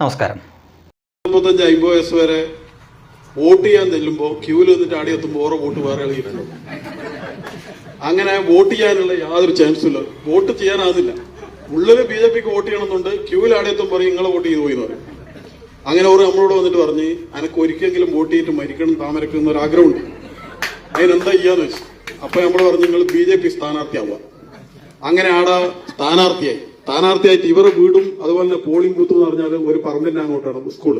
നമസ്കാരം. മുപ്പത്തഞ്ച് അമ്പത് വരെ വോട്ട് ചെയ്യാൻ ചെല്ലുമ്പോൾ ക്യൂവിൽ വന്നിട്ട് ആടി എത്തുമ്പോൾ ഓരോ വോട്ട് വേറെ കളിയിട്ടുണ്ട് അങ്ങനെ വോട്ട് ചെയ്യാനുള്ള യാതൊരു ചാൻസും ഇല്ല. വോട്ട് ചെയ്യാനാകുന്നില്ല ഉള്ളിൽ ബി ജെ പിക്ക് വോട്ട് ചെയ്യണമെന്നുണ്ട്. ക്യൂവിൽ ആടി എത്തുമ്പോൾ പറയും നിങ്ങളെ വോട്ട് ചെയ്തു പോയി പറയും. അങ്ങനെ ഓരോ നമ്മളോട് വന്നിട്ട് പറഞ്ഞ് അനക്ക് ഒരിക്കലെങ്കിലും വോട്ട് ചെയ്തിട്ട് മരിക്കണം താമരക്കണം എന്നൊരു ആഗ്രഹമുണ്ട്. അതിനെന്താ ചെയ്യാന്ന് വെച്ചു? അപ്പൊ നമ്മൾ പറഞ്ഞു നിങ്ങൾ ബി ജെ പി സ്ഥാനാർത്ഥിയാവുക. അങ്ങനെ ആടെ സ്ഥാനാർത്ഥിയായി. സ്ഥാനാർത്ഥിയായിട്ട് ഇവരുടെ വീടും അതുപോലെ തന്നെ പോളിംഗ് ബൂത്ത് എന്ന് പറഞ്ഞാൽ ഒരു പറമ്പിന്റെ അങ്ങോട്ടാണ് സ്കൂൾ.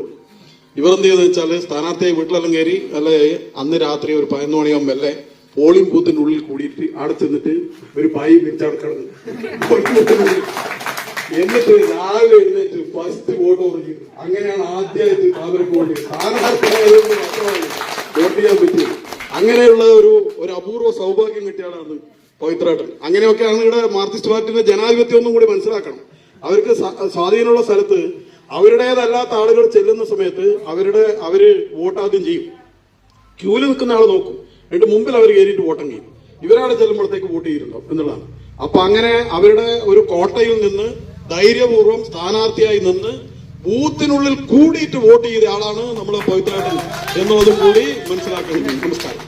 ഇവരെന്ത് ചെയ്യുന്നത് വെച്ചാൽ സ്ഥാനാർത്ഥിയായി വീട്ടിലെല്ലാം കയറി അല്ലെ അന്ന് രാത്രി ഒരു പതിനൊന്ന് മണിയാകുമ്പോൾ അല്ലേ പോളിംഗ് ബൂത്തിന്റെ ഉള്ളിൽ കൂടിയിട്ട് അവിടെ ചെന്നിട്ട് ഒരു പായി വിരിച്ചടക്കണം എന്നിട്ട് രാവിലെ എഴുന്നേറ്റ് ഫസ്റ്റ് വോട്ട് പറഞ്ഞു അങ്ങനെയാണ് ആദ്യമായിട്ട് താമരക്ക് വോട്ട് വോട്ട് ചെയ്യാൻ പറ്റിയത് അങ്ങനെയുള്ള ഒരു ഒരു അപൂർവ സൗഭാഗ്യം കിട്ടിയാലാണ് പവിത്രേട്ടൻ അങ്ങനെയൊക്കെയാണ് ഇവിടെ മാർക്സിസ്റ്റ് പാർട്ടിയുടെ ജനാധിപത്യം ഒന്നും കൂടി മനസ്സിലാക്കണം. അവർക്ക് സ്വാധീനമുള്ള സ്ഥലത്ത് അവരുടേതല്ലാത്ത ആളുകൾ ചെല്ലുന്ന സമയത്ത് അവരുടെ അവർ വോട്ട് ആദ്യം ചെയ്യും. ക്യൂൽ നിൽക്കുന്ന ആൾ നോക്കും. എന്നിട്ട് മുമ്പിൽ അവർ കയറിയിട്ട് വോട്ടം ചെയ്യും. ഇവരവിടെ ചെല്ലുമ്പോഴത്തേക്ക് വോട്ട് ചെയ്തിട്ടുണ്ടാവും എന്നുള്ളതാണ്. അപ്പൊ അങ്ങനെ അവരുടെ ഒരു കോട്ടയിൽ നിന്ന് ധൈര്യപൂർവം സ്ഥാനാർത്ഥിയായി നിന്ന് ബൂത്തിനുള്ളിൽ കൂടിയിട്ട് വോട്ട് ചെയ്ത ആളാണ് നമ്മളെ പവിത്രേട്ടൻ എന്നുള്ളതും കൂടി മനസ്സിലാക്കുന്നത് നമസ്കാരം.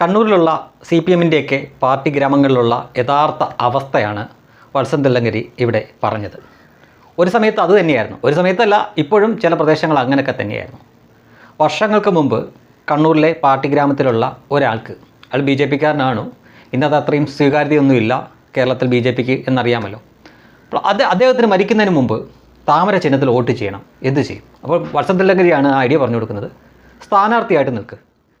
കണ്ണൂരിലുള്ള സി പി എമ്മിന്റെയൊക്കെ പാർട്ടി ഗ്രാമങ്ങളിലുള്ള യഥാർത്ഥ അവസ്ഥയാണ് വത്സൻ തില്ലങ്കരി ഇവിടെ പറഞ്ഞത്. ഒരു സമയത്ത് അത് തന്നെയായിരുന്നു. ഒരു സമയത്തല്ല ഇപ്പോഴും ചില പ്രദേശങ്ങൾ അങ്ങനെയൊക്കെ തന്നെയായിരുന്നു. വർഷങ്ങൾക്ക് മുമ്പ് കണ്ണൂരിലെ പാർട്ടി ഗ്രാമത്തിലുള്ള ഒരാൾക്ക് അയാൾ ബി ജെ പിക്കാരനാണ്. ഇന്നത് അത്രയും സ്വീകാര്യതയൊന്നുമില്ല കേരളത്തിൽ ബി ജെ പിക്ക് എന്നറിയാമല്ലോ. അപ്പോൾ അത് അദ്ദേഹത്തിന് മരിക്കുന്നതിന് മുമ്പ് താമര ചിഹ്നത്തിൽ വോട്ട് ചെയ്യണം. എന്ത് ചെയ്യും? അപ്പോൾ വത്സൻ തില്ലങ്കരിയാണ് ആ ഐഡിയ പറഞ്ഞു കൊടുക്കുന്നത് സ്ഥാനാർത്ഥിയായിട്ട് നിൽക്ക്.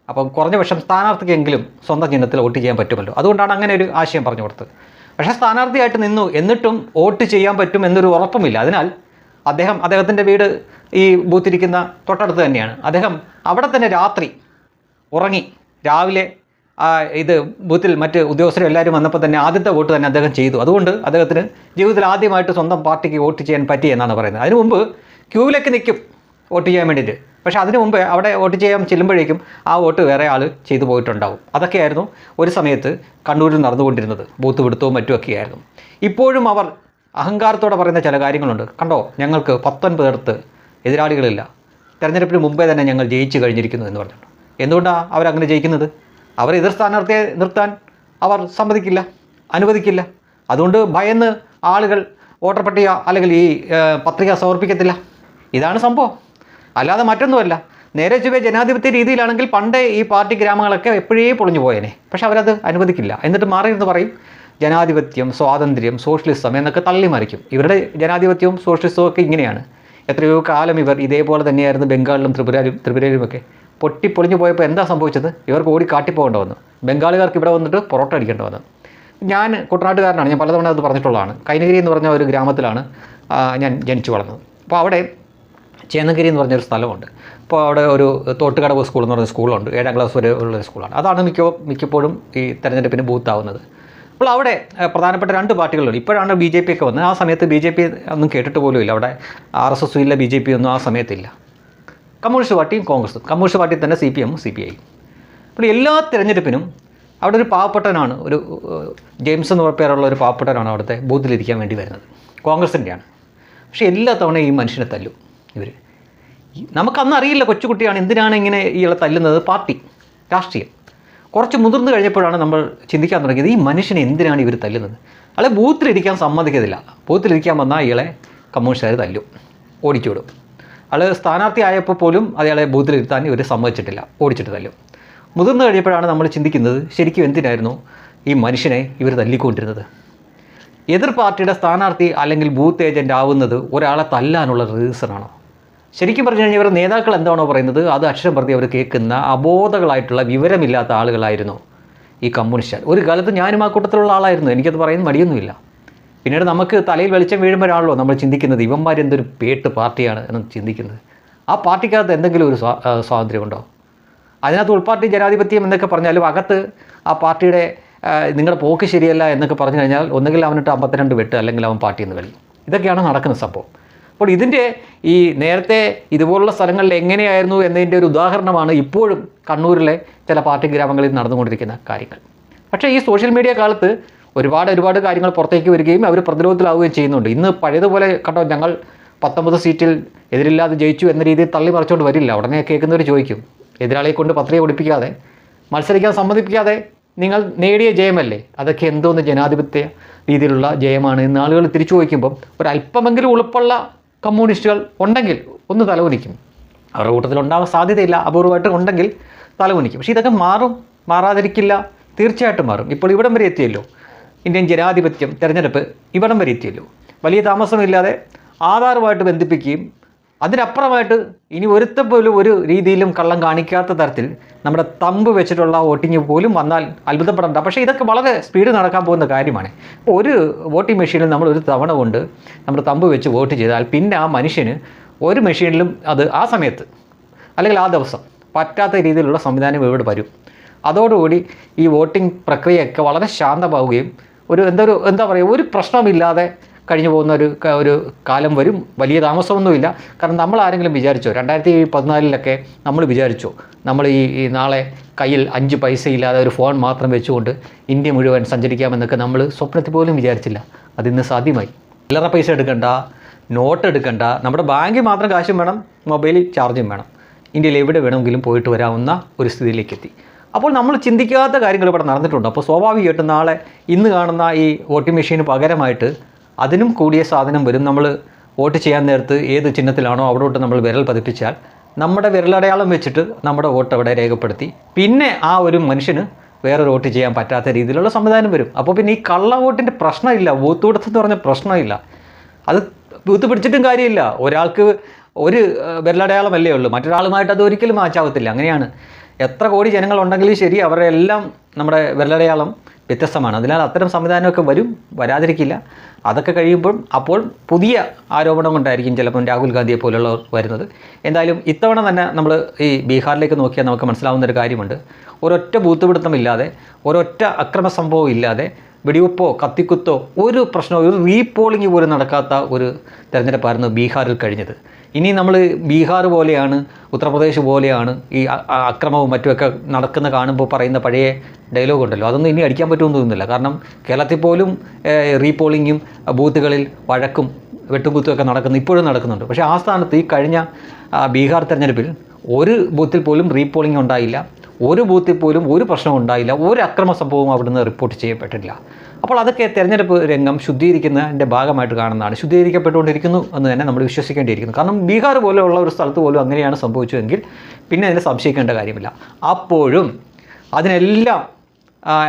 അപ്പം കുറഞ്ഞ പക്ഷം സ്ഥാനാർത്ഥിക്കെങ്കിലും സ്വന്തം ചിഹ്നത്തിൽ വോട്ട് ചെയ്യാൻ പറ്റുമല്ലോ. അതുകൊണ്ടാണ് അങ്ങനെ ഒരു ആശയം പറഞ്ഞു കൊടുത്തത്. പക്ഷേ സ്ഥാനാർത്ഥിയായിട്ട് നിന്നു എന്നിട്ടും വോട്ട് ചെയ്യാൻ പറ്റും എന്നൊരു ഉറപ്പുമില്ല. അതിനാൽ അദ്ദേഹം അദ്ദേഹത്തിന്റെ വീട് ഈ ബൂത്തിരിക്കുന്ന തൊട്ടടുത്ത് തന്നെയാണ്. അദ്ദേഹം അവിടെ തന്നെ രാത്രി ഉറങ്ങി രാവിലെ ഇത് ബൂത്തിൽ മറ്റ് ഉദ്യോഗസ്ഥരും എല്ലാവരും വന്നപ്പോൾ തന്നെ ആദ്യത്തെ വോട്ട് തന്നെ അദ്ദേഹം ചെയ്തു. അതുകൊണ്ട് അദ്ദേഹത്തിന് ജീവിതത്തിൽ ആദ്യമായിട്ട് സ്വന്തം പാർട്ടിക്ക് വോട്ട് ചെയ്യാൻ പറ്റി എന്നാണ് പറയുന്നത്. അതിനു മുമ്പ് ക്യൂവിലേക്ക് നിൽക്കും വോട്ട് ചെയ്യാൻ വേണ്ടിയിട്ട്. പക്ഷേ അതിനു മുമ്പ് അവിടെ വോട്ട് ചെയ്യാൻ ചെല്ലുമ്പോഴേക്കും ആ വോട്ട് വേറെ ആൾ ചെയ്തു പോയിട്ടുണ്ടാവും. അതൊക്കെയായിരുന്നു ഒരു സമയത്ത് കണ്ണൂരിൽ നടന്നുകൊണ്ടിരുന്നത്. ബൂത്ത് പിടുത്തവും മറ്റുമൊക്കെയായിരുന്നു. ഇപ്പോഴും അവർ അഹങ്കാരത്തോടെ പറയുന്ന ചില കാര്യങ്ങളുണ്ട്. കണ്ടോ? ഞങ്ങൾക്ക് പത്തൊൻപതിടത്ത് എതിരാളികളില്ല. തെരഞ്ഞെടുപ്പിന് മുമ്പേ തന്നെ ഞങ്ങൾ ജയിച്ചു കഴിഞ്ഞിരിക്കുന്നു എന്ന് പറഞ്ഞിട്ടുണ്ട്. എന്തുകൊണ്ടാണ് അവരങ്ങനെ ജയിക്കുന്നത്? അവർ എതിർ സ്ഥാനാർത്ഥിയെ നിർത്താൻ അവർ സമ്മതിക്കില്ല അനുവദിക്കില്ല. അതുകൊണ്ട് ഭയന്ന് ആളുകൾ വോട്ടർ പട്ടിക അല്ലെങ്കിൽ ഈ പത്രിക സമർപ്പിക്കത്തില്ല. ഇതാണ് സംഭവം. അല്ലാതെ മറ്റൊന്നുമല്ല. നേരെ ചുവേ ജനാധിപത്യ രീതിയിലാണെങ്കിൽ പണ്ടേ ഈ പാർട്ടി ഗ്രാമങ്ങളൊക്കെ എപ്പോഴേ പൊളിഞ്ഞു പോയേനെ. പക്ഷെ അവരത് അനുവദിക്കില്ല. എന്നിട്ട് മാറി എന്ന് പറയും ജനാധിപത്യം സ്വാതന്ത്ര്യം സോഷ്യലിസം എന്നൊക്കെ തള്ളി മറിക്കും ഇവരുടെ ജനാധിപത്യവും സോഷ്യലിസവും ഒക്കെ ഇങ്ങനെയാണ്. എത്രയോ കാലം ഇവർ ഇതേപോലെ തന്നെയായിരുന്നു ബംഗാളിലും ത്രിപുരയിലും ത്രിപുരയിലുമൊക്കെ. പൊട്ടിപ്പൊളിഞ്ഞു പോയപ്പോൾ എന്താ സംഭവിച്ചത്? ഇവർക്ക് ഓടി കാട്ടിപ്പോകേണ്ട വന്നു. ബംഗാളുകാർക്ക് ഇവിടെ വന്നിട്ട് പൊറോട്ട അടിക്കേണ്ട വന്നു. ഞാൻ കുട്ടനാട്ടുകാരനാണ്. ഞാൻ പലതവണ അത് പറഞ്ഞിട്ടുള്ളതാണ്. കൈനഗിരി എന്ന് പറഞ്ഞ ഒരു ഗ്രാമത്തിലാണ് ഞാൻ ജനിച്ചു വളർന്നത്. അപ്പോൾ അവിടെ ചേന്നഗിരി എന്ന് പറഞ്ഞൊരു സ്ഥലമുണ്ട്. അപ്പോൾ അവിടെ ഒരു തോട്ടുകടവ് സ്കൂൾ എന്ന് പറഞ്ഞ സ്കൂളുണ്ട് ഏഴാം ക്ലാസ് വരെ ഉള്ള സ്കൂളാണ് അതാണ് മിക്ക മിക്കപ്പോഴും ഈ തെരഞ്ഞെടുപ്പിന് ബൂത്താവുന്നത്. അപ്പോൾ അവിടെ പ്രധാനപ്പെട്ട രണ്ട് പാർട്ടികളുണ്ട്. ഇപ്പോഴാണ് ബി ജെ പി ഒക്കെ വന്നത്. ആ സമയത്ത് ബി ജെ പി ഒന്നും കേട്ടിട്ട് പോലും ഇല്ല. അവിടെ ആർ എസ് എസും ഇല്ല ബി ജെ പി ഒന്നും ആ സമയത്തില്ല. കമ്മ്യൂണിസ്റ്റ് പാർട്ടിയും കോൺഗ്രസും. കമ്മ്യൂണിസ്റ്റ് പാർട്ടി തന്നെ സി പി എമ്മും സി പി ഐ അപ്പോൾ എല്ലാ തിരഞ്ഞെടുപ്പിനും അവിടെ ഒരു പാവപ്പെട്ടനാണ് ഒരു ജെയിംസ് എന്ന് പേരുള്ള ഒരു പാവപ്പെട്ടനാണ് അവിടുത്തെ ബൂത്തിലിരിക്കാൻ വേണ്ടി വരുന്നത്. കോൺഗ്രസിന്റെയാണ്. പക്ഷേ എല്ലാ തവണയും ഈ മനുഷ്യനെ തല്ലും. ഇവർ നമുക്കന്ന് അറിയില്ല കൊച്ചുകുട്ടിയാണ് എന്തിനാണ് ഇങ്ങനെ ഇയാളെ തല്ലുന്നത്. പാർട്ടി രാഷ്ട്രീയം. കുറച്ച് മുതിർന്നു കഴിഞ്ഞപ്പോഴാണ് നമ്മൾ ചിന്തിക്കാൻ തുടങ്ങിയത് ഈ മനുഷ്യനെ എന്തിനാണ് ഇവർ തല്ലുന്നത്? അയാളെ ബൂത്തിലിരിക്കാൻ സമ്മതിക്കത്തില്ല. ബൂത്തിലിരിക്കാൻ വന്നാൽ ഇയാളെ കമ്മ്യൂണിസ്റ്റുകാർ തല്ലും ഓടിച്ചു വിടും. അയാൾ സ്ഥാനാർത്ഥി ആയപ്പോൾ പോലും അയാളെ ബൂത്തിലിരുത്താൻ ഇവർ സമ്മതിച്ചിട്ടില്ല ഓടിച്ചിട്ട് തല്ലും. മുതിർന്നു കഴിഞ്ഞപ്പോഴാണ് നമ്മൾ ചിന്തിക്കുന്നത് ശരിക്കും എന്തിനായിരുന്നു ഈ മനുഷ്യനെ ഇവർ തല്ലിക്കൊണ്ടിരുന്നത്? എതിർ പാർട്ടിയുടെ സ്ഥാനാർത്ഥി അല്ലെങ്കിൽ ബൂത്ത് ഏജന്റ് ആവുന്നത് ഒരാളെ തല്ലാനുള്ള റീസണാണോ? ശരിക്കും പറഞ്ഞു കഴിഞ്ഞാൽ ഇവരുടെ നേതാക്കൾ എന്താണോ പറയുന്നത് അത് അക്ഷരം പ്രതി അവർ കേൾക്കുന്ന അബോധകളായിട്ടുള്ള വിവരമില്ലാത്ത ആളുകളായിരുന്നു ഈ കമ്മ്യൂണിസ്റ്റുകാർ. ഒരു കാലത്ത് ഞാനും ആ കൂട്ടത്തിലുള്ള ആളായിരുന്നു. എനിക്കത് പറയുന്ന മടിയൊന്നുമില്ല. പിന്നീട് നമുക്ക് തലയിൽ വെളിച്ചം വീഴുമ്പോഴാണല്ലോ നമ്മൾ ചിന്തിക്കുന്നത് ഇവന്മാർ എന്തൊരു പേട്ട് പാർട്ടിയാണ് എന്ന് ചിന്തിക്കുന്നത്. ആ പാർട്ടിക്കകത്ത് എന്തെങ്കിലും ഒരു സ്വാതന്ത്ര്യമുണ്ടോ? അതിനകത്ത് ഉൾപാർട്ടി ജനാധിപത്യം എന്നൊക്കെ പറഞ്ഞാലും അകത്ത് ആ പാർട്ടിയുടെ നിങ്ങളുടെ പോക്ക് ശരിയല്ല എന്നൊക്കെ പറഞ്ഞു കഴിഞ്ഞാൽ ഒന്നുകിൽ അവനിട്ട് അമ്പത്തിരണ്ട് വെട്ട് അല്ലെങ്കിൽ അവൻ പാർട്ടിയിൽ നിന്ന് കളി. ഇതൊക്കെയാണ് നടക്കുന്ന സംഭവം. അപ്പോൾ ഇതിന്റെ ഈ നേരത്തെ ഇതുപോലുള്ള സ്ഥലങ്ങളിൽ എങ്ങനെയായിരുന്നു എന്നതിന്റെ ഒരു ഉദാഹരണമാണ് ഇപ്പോഴും കണ്ണൂരിലെ ചില പാർട്ടി ഗ്രാമങ്ങളിൽ നടന്നുകൊണ്ടിരിക്കുന്ന കാര്യങ്ങൾ. പക്ഷേ ഈ സോഷ്യൽ മീഡിയ കാലത്ത് ഒരുപാട് ഒരുപാട് കാര്യങ്ങൾ പുറത്തേക്ക് വരികയും അവർ പ്രതിരോധത്തിലാവുകയും ചെയ്യുന്നുണ്ട്. ഇന്ന് പഴയതുപോലെ കണ്ടോ ഞങ്ങൾ പത്തൊമ്പത് സീറ്റിൽ എതിരില്ലാതെ ജയിച്ചു എന്ന രീതിയിൽ തള്ളി മറിച്ചുകൊണ്ട് വരില്ല. ഉടനെ കേൾക്കുന്നവർ ചോദിക്കും എതിരാളിയെ കൊണ്ട് പത്രിക ഒടിപ്പിക്കാതെ മത്സരിക്കാൻ സമ്മതിപ്പിക്കാതെ നിങ്ങൾ നേടിയ ജയമല്ലേ? അതൊക്കെ എന്തോന്ന് ജനാധിപത്യ രീതിയിലുള്ള ജയമാണ്. എന്ന് ആളുകൾ തിരിച്ചു ചോദിക്കുമ്പം ഒരല്പമെങ്കിലും ഉളുപ്പുള്ള കമ്മ്യൂണിസ്റ്റുകൾ ഉണ്ടെങ്കിൽ ഒന്ന് തലകുനിക്കും. അവരുടെ കൂട്ടത്തിൽ ഉണ്ടാവാൻ സാധ്യതയില്ല അപൂർവമായിട്ട് ഉണ്ടെങ്കിൽ തലകുനിക്കും. പക്ഷേ ഇതൊക്കെ മാറും മാറാതിരിക്കില്ല തീർച്ചയായിട്ടും മാറും. ഇപ്പോൾ ഇവിടം വരെ എത്തിയല്ലോ. ഇന്ത്യൻ ജനാധിപത്യം തിരഞ്ഞെടുപ്പ് ഇവിടം വരെ എത്തിയല്ലോ. വലിയ താമസമില്ലാതെ ആധാറുമായിട്ട് ബന്ധിപ്പിക്കുകയും അതിനപ്പുറമായിട്ട് ഇനി ഒരുത്ത പോലും ഒരു രീതിയിലും കള്ളം കാണിക്കാത്ത തരത്തിൽ നമ്മുടെ തമ്പ് വെച്ചിട്ടുള്ള വോട്ടിങ് പോലും വന്നാൽ അത്ഭുതപ്പെടേണ്ട. പക്ഷേ ഇതൊക്കെ വളരെ സ്പീഡ് നടക്കാൻ പോകുന്ന കാര്യമാണ്. ഒരു വോട്ടിംഗ് മെഷീനിൽ നമ്മൾ ഒരു തവണ കൊണ്ട് നമ്മുടെ തമ്പ് വെച്ച് വോട്ട് ചെയ്താൽ പിന്നെ ആ മനുഷ്യന് ഒരു മെഷീനിലും അത് ആ സമയത്ത് അല്ലെങ്കിൽ ആ ദിവസം പറ്റാത്ത രീതിയിലുള്ള സംവിധാനം ഇവിടെ വരും. അതോടുകൂടി ഈ വോട്ടിംഗ് പ്രക്രിയയൊക്കെ വളരെ ശാന്തമാവുകയും ഒരു എന്തൊരു എന്താ പറയുക ഒരു പ്രശ്നമില്ലാതെ കഴിഞ്ഞു പോകുന്ന ഒരു ഒരു കാലം വരും. വലിയ താമസമൊന്നുമില്ല. കാരണം നമ്മൾ ആരെങ്കിലും വിചാരിച്ചോ? രണ്ടായിരത്തി പതിനാലിലൊക്കെ നമ്മൾ വിചാരിച്ചോ? നമ്മൾ ഈ നാളെ കയ്യിൽ അഞ്ച് പൈസ ഇല്ലാതെ ഒരു ഫോൺ മാത്രം വെച്ചുകൊണ്ട് ഇന്ത്യ മുഴുവൻ സഞ്ചരിക്കാമെന്നൊക്കെ നമ്മൾ സ്വപ്നത്തിൽ പോലും വിചാരിച്ചില്ല. അതിന്ന് സാധ്യമായി. ഇല്ലറ പൈസ എടുക്കണ്ട നോട്ട് എടുക്കണ്ട നമ്മുടെ ബാങ്കിൽ മാത്രം കാശും വേണം മൊബൈലിൽ ചാർജും വേണം. ഇന്ത്യയിൽ എവിടെ വേണമെങ്കിലും പോയിട്ട് വരാവുന്ന ഒരു സ്ഥിതിയിലേക്ക് എത്തി. അപ്പോൾ നമ്മൾ ചിന്തിക്കാത്ത കാര്യങ്ങൾ ഇവിടെ നടന്നിട്ടുണ്ട്. അപ്പോൾ സ്വാഭാവികമായിട്ടും നാളെ ഇന്ന് കാണുന്ന ഈ വോട്ടിംഗ് മെഷീന് പകരമായിട്ട് അതിനും കൂടിയ സാധനം വരും. നമ്മൾ വോട്ട് ചെയ്യാൻ നേരത്ത് ഏത് ചിഹ്നത്തിലാണോ അവിടോട്ട് നമ്മൾ വിരൽ പതിപ്പിച്ചാൽ നമ്മുടെ വിരലടയാളം വെച്ചിട്ട് നമ്മുടെ വോട്ട് അവിടെ രേഖപ്പെടുത്തി. പിന്നെ ആ ഒരു മനുഷ്യന് വേറെ വോട്ട് ചെയ്യാൻ പറ്റാത്ത രീതിയിലുള്ള സംവിധാനം വരും. അപ്പോൾ പിന്നെ ഈ കള്ള വോട്ടിന്റെ പ്രശ്നമില്ല. ബൂത്ത് കൊടുത്തെന്ന് പറഞ്ഞ പ്രശ്നമില്ല. അത് ബൂത്ത് പിടിച്ചിട്ടും കാര്യമില്ല. ഒരാൾക്ക് ഒരു വിരലടയാളമല്ലേ ഉള്ളൂ. മറ്റൊരാളുമായിട്ട് അത് ഒരിക്കലും മാച്ചാവത്തില്ല അങ്ങനെയാണ്. എത്ര കോടി ജനങ്ങളുണ്ടെങ്കിലും ശരി അവരുടെ എല്ലാം നമ്മുടെ വിരലടയാളം വ്യത്യസ്തമാണ്. അതിനാൽ അത്തരം സംവിധാനമൊക്കെ വരും. വരാതിരിക്കില്ല. അതൊക്കെ കഴിയുമ്പോൾ അപ്പോൾ പുതിയ ആരോപണം കൊണ്ടായിരിക്കും ചിലപ്പം രാഹുൽ ഗാന്ധിയെ പോലുള്ളവർ വരുന്നത്. എന്തായാലും ഇത്തവണ തന്നെ നമ്മൾ ഈ ബീഹാറിലേക്ക് നോക്കിയാൽ നമുക്ക് മനസ്സിലാവുന്ന ഒരു കാര്യമുണ്ട്. ഒരൊറ്റ ബൂത്തുപിടുത്തമില്ലാതെ ഒരൊറ്റ അക്രമ സംഭവം ഇല്ലാതെ വെടിവെപ്പോ കത്തിക്കുത്തോ ഒരു പ്രശ്നമോ ഒരു റീപോളിംഗ് പോലും നടക്കാത്ത ഒരു തെരഞ്ഞെടുപ്പായിരുന്നു ബീഹാറിൽ കഴിഞ്ഞത്. ഇനി നമ്മൾ ബീഹാർ പോലെയാണ് ഉത്തർപ്രദേശ് പോലെയാണ് ഈ അക്രമവും മറ്റുമൊക്കെ നടക്കുന്ന കാണുമ്പോൾ പറയുന്ന പഴയ ഡയലോഗ് ഉണ്ടല്ലോ. അതൊന്നും ഇനി അടിക്കാൻ പറ്റുമെന്ന് തോന്നുന്നില്ല. കാരണം കേരളത്തിൽ പോലും റീപോളിങ്ങും ബൂത്തുകളിൽ വഴക്കും വെട്ടുംകുത്തുമൊക്കെ നടക്കുന്നു ഇപ്പോഴും നടക്കുന്നുണ്ട്. പക്ഷേ ആ സ്ഥാനത്ത് ഈ കഴിഞ്ഞ ബീഹാർ തെരഞ്ഞെടുപ്പിൽ ഒരു ബൂത്തിൽ പോലും റീപോളിംഗ് ഉണ്ടായില്ല. ഒരു ബൂത്തിൽ പോലും ഒരു പ്രശ്നവും ഉണ്ടായില്ല. ഒരു അക്രമ സംഭവവും അവിടുന്ന് റിപ്പോർട്ട് ചെയ്യപ്പെട്ടില്ല അപ്പോൾ അതൊക്കെ തെരഞ്ഞെടുപ്പ് രംഗം ശുദ്ധീകരിക്കുന്നതിന്റെ ഭാഗമായിട്ട് കാണുന്നതാണ്. ശുദ്ധീകരിക്കപ്പെട്ടുകൊണ്ടിരിക്കുന്നു എന്ന് തന്നെ നമ്മൾ വിശ്വസിക്കേണ്ടിയിരിക്കുന്നു. കാരണം ബീഹാർ പോലെയുള്ള ഒരു സ്ഥലത്ത് പോലും അങ്ങനെയാണ് സംഭവിച്ചതെങ്കിൽ പിന്നെ അതിനെ സംശയിക്കേണ്ട കാര്യമില്ല. അപ്പോഴും അതിനെല്ലാം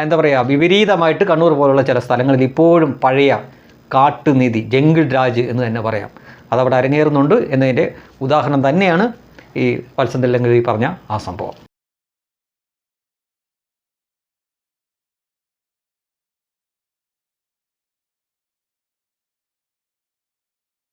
എന്താ പറയുക വിപരീതമായിട്ട് കണ്ണൂർ പോലുള്ള ചില സ്ഥലങ്ങളിൽ ഇപ്പോഴും പഴയ കാട്ടുനീതി ജംഗിൾ രാജ് എന്ന് തന്നെ പറയാം. അതവിടെ അരങ്ങേറുന്നുണ്ട് എന്നതിന്റെ ഉദാഹരണം തന്നെയാണ് ഈ വത്സന്തല്ലെങ്കിൽ പറഞ്ഞ ആ സംഭവം.